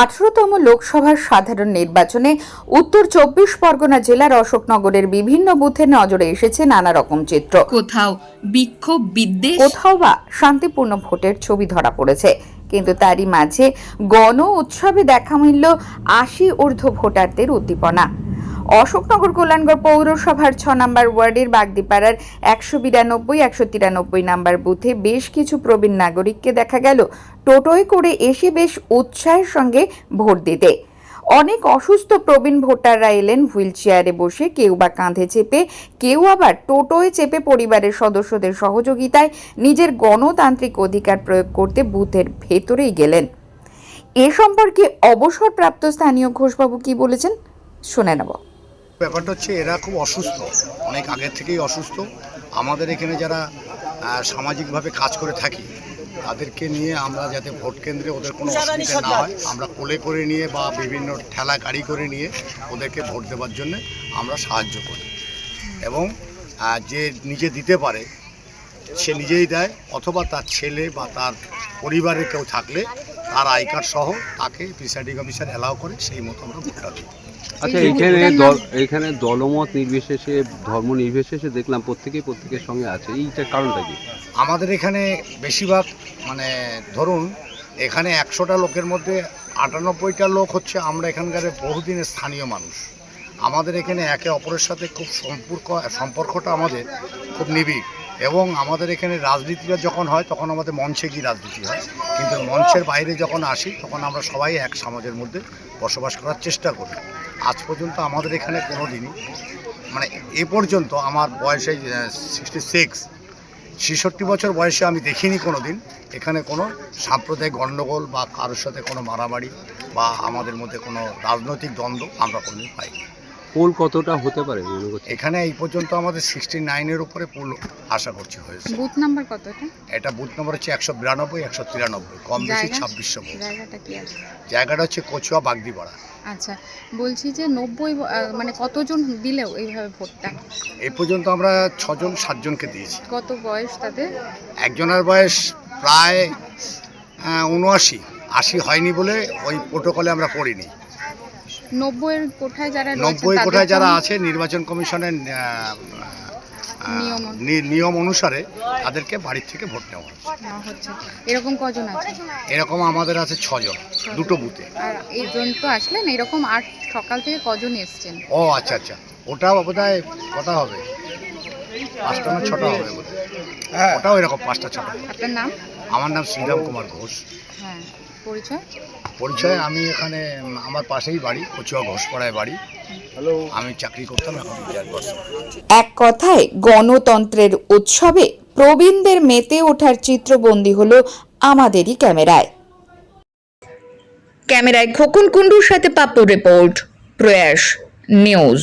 আঠারোতম লোকসভার সাধারণ নির্বাচনে উত্তর চব্বিশ পরগনা জেলার অশোকনগরের বিভিন্ন বুথে নজরে এসেছে নানা রকম চিত্র। কোথাও বিক্ষোভ বিদ্বেষ? কোথাও বা শান্তিপূর্ণ ভোটের ছবি ধরা পড়েছে। কিন্তু তারই মাঝে গণ উৎসবে দেখা মিলল আশি ঊর্ধ্ব ভোটারদের উদ্দীপনা। অশোকনগর কল্যাণগড় পৌরসভার ছ নম্বর ওয়ার্ডের বাগদিপাড়ার একশো বিরানব্বই, একশো তিরানব্বই নম্বর বুথে বেশ কিছু প্রবীণ নাগরিককে দেখা গেল টোটোয় করে এসে বেশ উৎসাহের সঙ্গে ভোট দিতে। অনেক অসুস্থ প্রবীণ ভোটাররা এলেন হুইল চেয়ারে বসে, কেউ বা কাঁধে চেপে, কেউ আবার টোটোয় চেপে পরিবারের সদস্যদের সহযোগিতায় নিজের গণতান্ত্রিক অধিকার প্রয়োগ করতে বুথের ভেতরেই গেলেন। এ সম্পর্কে অবসরপ্রাপ্ত স্থানীয় ঘোষবাবু কি বলেছেন? শুনে নেব। ব্যাপারটা হচ্ছে এরা খুব অসুস্থ অনেক আগের থেকেই অসুস্থ। আমাদের এখানে যারা সামাজিকভাবে কাজ করে থাকি তাদেরকে নিয়ে আমরা যাতে ভোট কেন্দ্রে ওদের কোনো অসুবিধা না হয় আমরা কোলে করে নিয়ে বা বিভিন্ন ঠেলা গাড়ি করে নিয়ে ওদেরকে ভোট দেওয়ার জন্য আমরা সাহায্য করি। এবং যে নিজে দিতে পারে সে নিজেই দেয় অথবা তার ছেলে বা তার পরিবারের কেউ থাকলে তার আই কার্ড সহ তাকে প্রিসাইডিং অফিসার অ্যালাউ করে সেই মতো আমরা ভোটটা দিই। আচ্ছা এখানে দল এইখানে দলমত নির্বিশেষে ধর্ম নির্বিশেষে দেখলাম প্রত্যেকেই প্রত্যেকের সঙ্গে আছে। এইটার কারণটা কি? আমাদের এখানে বেশিরভাগ মানে ধরুন এখানে একশোটা লোকের মধ্যে আটানব্বইটা লোক হচ্ছে আমরা এখানকার বহুদিনের স্থানীয় মানুষ। আমাদের এখানে একে অপরের সাথে খুব সম্পর্ক সম্পর্কটা আমাদের খুব নিবিড়। এবং আমাদের এখানে রাজনীতিটা যখন হয়, তখন আমাদের মঞ্চে গিয়ে রাজনীতি হয়। কিন্তু মঞ্চের বাইরে যখন আসি, তখন আমরা সবাই এক সমাজের মধ্যে বসবাস করার চেষ্টা করি। আজ পর্যন্ত আমাদের এখানে কোনো দিনই মানে এ পর্যন্ত আমার বয়সে সিক্সটি সিক্স ছেষট্টি বছর বয়সে আমি দেখিনি কোনো দিন এখানে কোনো সাম্প্রদায়িক গণ্ডগোল বা কারোর সাথে কোনো মারামারি বা আমাদের মধ্যে কোনো রাজনৈতিক দ্বন্দ্ব আমরা কোনোদিন পাইনি। পোল কতটা হতে পারে মনে এখানে এই পর্যন্ত আমাদের সিক্সটি নাইনের উপরে পুল আশা করছি হয়েছে। বুথ নাম্বার কত এটা? এটা বুথ নম্বর হচ্ছে একশো বিরানব্বই একশো তিরানব্বই। কম বেশি জায়গা? ছাব্বিশশো ভোট। জায়গাটা কি আছে? জায়গাটা হচ্ছে কচুয়া বাগদিপাড়া। আচ্ছা বলছি যে নব্বই ব- আহ, মানে কতজন দিলেও এইভাবে ভোটটা? এই পর্যন্ত আমরা ছজন সাতজনকে দিয়েছি। কত বয়স তাদের? একজনের বয়স প্রায় উনআশি আশি হয়নি বলে ওই প্রোটোকলে আমরা পড়িনি নব্বইয়ের কোঠায় যারা নব্বই কোটায় যারা আছে নির্বাচন কমিশনের নিয়ম অনুসারে তাদেরকে বাড়ির থেকে ভোট নেওয়া হচ্ছে। এরকম কজন আছে? এরকম আমাদের আছে ছজন দুটো বুথে। আর এই জন তো আসলেন এরকম আট সকাল থেকে কজন এসছেন? ও আচ্ছা আচ্ছা। ওটা বোধ হয় কটা হবে? পাঁচটা না ছটা হবে বোধ ওটাও এরকম পাঁচটা ছটা। আপনার নাম? আমার নাম শ্রীরাম কুমার ঘোষ। হ্যাঁ। পরিচয়? পরিচয় আমি এখানে আমার পাশেই বাড়ি কচুয়া ঘোষপাড়ায় বাড়ি। আমি চাকরি করতাম এখন এক কথায় গণতন্ত্রের উৎসবে প্রবীণদের মেতে ওঠার চিত্রবন্দী হলো আমাদেরই ক্যামেরায়। ক্যামেরায় খোকন কুণ্ডুর সাথে পাপ্পু রিপোর্ট প্রয়াস নিউজ।